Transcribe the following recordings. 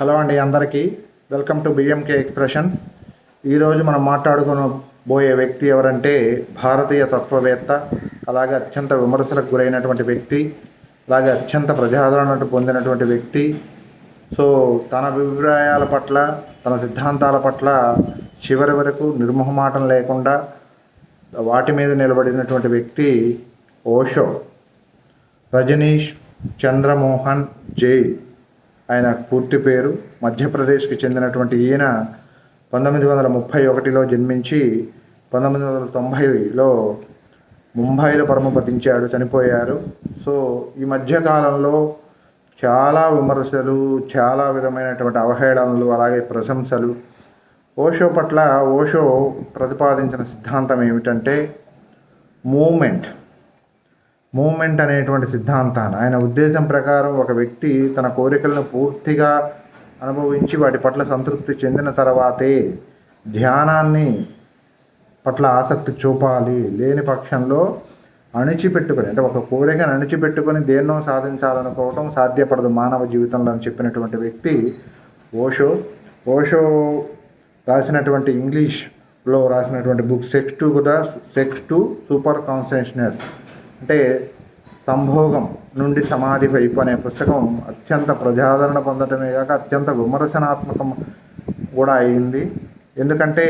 Hello అండి అందరికీ. Welcome to BMK expression. ఈరోజు మనం మాట్లాడుకోబోయే వ్యక్తి ఎవరంటే భారతీయ తత్వవేత్త అలాగే అత్యంత విమర్శలకు గురైనటువంటి వ్యక్తి అలాగే అత్యంత ప్రజాదరణ పొందినటువంటి వ్యక్తి. సో తన అభిప్రాయాల పట్ల తన సిద్ధాంతాల పట్ల చివరి వరకు నిర్మోహమాటం లేకుండా వాటి మీద నిలబడినటువంటి వ్యక్తి ఓషో. రజనీష్ చంద్రమోహన్ జై ఆయన పూర్తి పేరు మధ్యప్రదేశ్కి చెందినటువంటి ఈయన పంతొమ్మిది వందల ముప్పై ఒకటిలో జన్మించి పంతొమ్మిది వందల తొంభైలో ముంబైలో పరమపతించాడు చనిపోయారు. సో ఈ మధ్యకాలంలో చాలా విమర్శలు చాలా విధమైనటువంటి అవహేళనలు అలాగే ప్రశంసలు. ఓషో పట్ల ఓషో ప్రతిపాదించిన సిద్ధాంతం ఏమిటంటే మూమెంట్. మూమెంట్ అనేటువంటి సిద్ధాంతాన్ని ఆయన ఉద్దేశం ప్రకారం ఒక వ్యక్తి తన కోరికలను పూర్తిగా అనుభవించి వాటి పట్ల సంతృప్తి చెందిన తర్వాతే ధ్యానాన్ని పట్ల ఆసక్తి చూపాలి. లేని పక్షంలో అణిచిపెట్టుకొని అంటే ఒక కోరికను అణిచిపెట్టుకొని దేన్నో సాధించాలనుకోవటం సాధ్యపడదు మానవ జీవితంలో అని చెప్పినటువంటి వ్యక్తి ఓషో. ఓషో రాసినటువంటి ఇంగ్లీష్లో రాసినటువంటి బుక్ సెక్స్ టు కూడా సెక్స్ టు సూపర్ కాన్షియస్నెస్. అంటే సంభోగం నుండి సమాధి వైపు అనే పుస్తకం అత్యంత ప్రజాదరణ పొందటమే కాక అత్యంత విమర్శనాత్మకం కూడా అయింది. ఎందుకంటే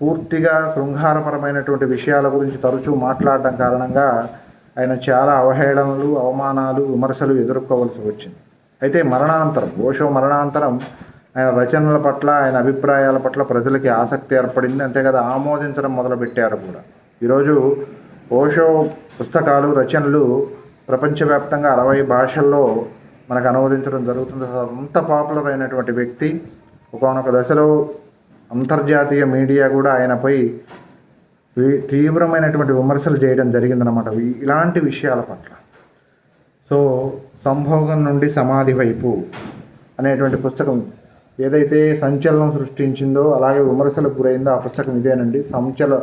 పూర్తిగా శృంగారపరమైనటువంటి విషయాల గురించి తరచూ మాట్లాడడం కారణంగా ఆయన చాలా అవహేళనలు అవమానాలు విమర్శలు ఎదుర్కోవలసి వచ్చింది. అయితే మరణాంతరం ఓషో మరణాంతరం ఆయన రచనల పట్ల ఆయన అభిప్రాయాల పట్ల ప్రజలకి ఆసక్తి ఏర్పడింది. అంతే కదా ఆమోదించడం మొదలుపెట్టారు కూడా. ఈరోజు ఓషో పుస్తకాలు రచనలు ప్రపంచవ్యాప్తంగా అరవై భాషల్లో మనకు అనువదించడం జరుగుతుంది. అంత పాపులర్ అయినటువంటి వ్యక్తి ఒకనొక దశలో అంతర్జాతీయ మీడియా కూడా ఆయనపై తీవ్రమైనటువంటి విమర్శలు చేయడం జరిగిందనమాట ఇలాంటి విషయాల పట్ల. సో సంభోగం నుండి సమాధి వైపు అనేటువంటి పుస్తకం ఏదైతే సంచలనం సృష్టించిందో అలాగే విమర్శలకు గురైందో ఆ పుస్తకం ఇదేనండి. సంచల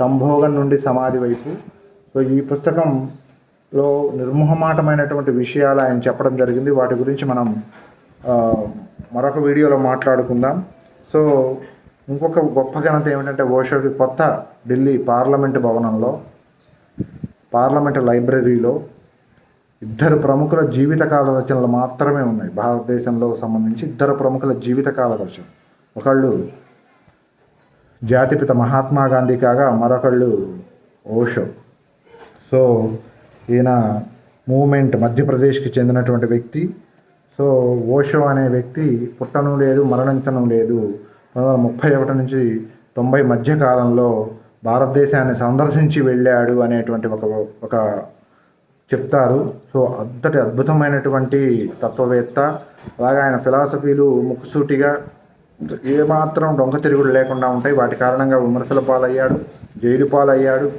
సంభోగం నుండి సమాధి వైపు సో ఈ పుస్తకంలో నిర్మోహమాటమైనటువంటి విషయాలు ఆయన చెప్పడం జరిగింది. వాటి గురించి మనం మరొక వీడియోలో మాట్లాడుకుందాం. సో ఇంకొక గొప్ప ఘనత ఏమిటంటే ఓషోకి కొత్త ఢిల్లీ పార్లమెంటు భవనంలో పార్లమెంటు లైబ్రరీలో ఇద్దరు ప్రముఖుల జీవితకాల రచనలు మాత్రమే ఉన్నాయి. భారతదేశంలో సంబంధించి ఇద్దరు ప్రముఖుల జీవితకాల రచన ఒకళ్ళు జాతిపిత మహాత్మా గాంధీ కాగా మరొకళ్ళు ఓషో. సో ఈయన మూమెంట్ మధ్యప్రదేశ్కి చెందినటువంటి వ్యక్తి. సో ఓషో అనే వ్యక్తి పుట్టను లేదు మరణించను లేదు. పంతొమ్మిది వందల ముప్పై ఒకటి నుంచి తొంభై మధ్య కాలంలో భారతదేశాన్ని సందర్శించి వెళ్ళాడు అనేటువంటి ఒక ఒక చెప్తారు. సో అంతటి అద్భుతమైనటువంటి తత్వవేత్త. అలాగే ఆయన ఫిలాసఫీలు ముక్కుసూటిగా ఏమాత్రం డొంక తిరుగుడు లేకుండా ఉంటాయి. వాటి కారణంగా విమర్శల పాలయ్యాడు జైలు పాలయ్యాడు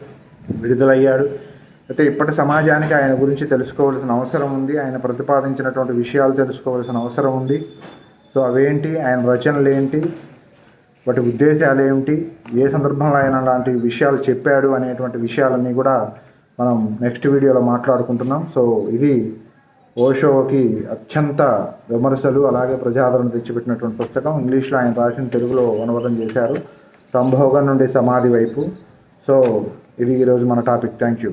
విడుదలయ్యాడు. అయితే ఇప్పటి సమాజానికి ఆయన గురించి తెలుసుకోవాల్సిన అవసరం ఉంది. ఆయన ప్రతిపాదించినటువంటి విషయాలు తెలుసుకోవాల్సిన అవసరం ఉంది. సో అవేంటి? ఆయన రచనలు ఏంటి? వాటి ఉద్దేశాలు ఏమిటి? ఏ సందర్భంలో ఆయన అలాంటి విషయాలు చెప్పాడు అనేటువంటి విషయాలన్నీ కూడా మనం నెక్స్ట్ వీడియోలో మాట్లాడుకుంటున్నాం. సో ఇది ఓషోకి అత్యంత విమర్శలు అలాగే ప్రజాదరణ తెచ్చిపెట్టినటువంటి పుస్తకం. ఇంగ్లీష్లో ఆయన రాసిన తెలుగులో అనువాదం చేశారు. సంభోగం నుండి సమాధి వైపు. సో ఇది ఈరోజు మన టాపిక్. Thank you.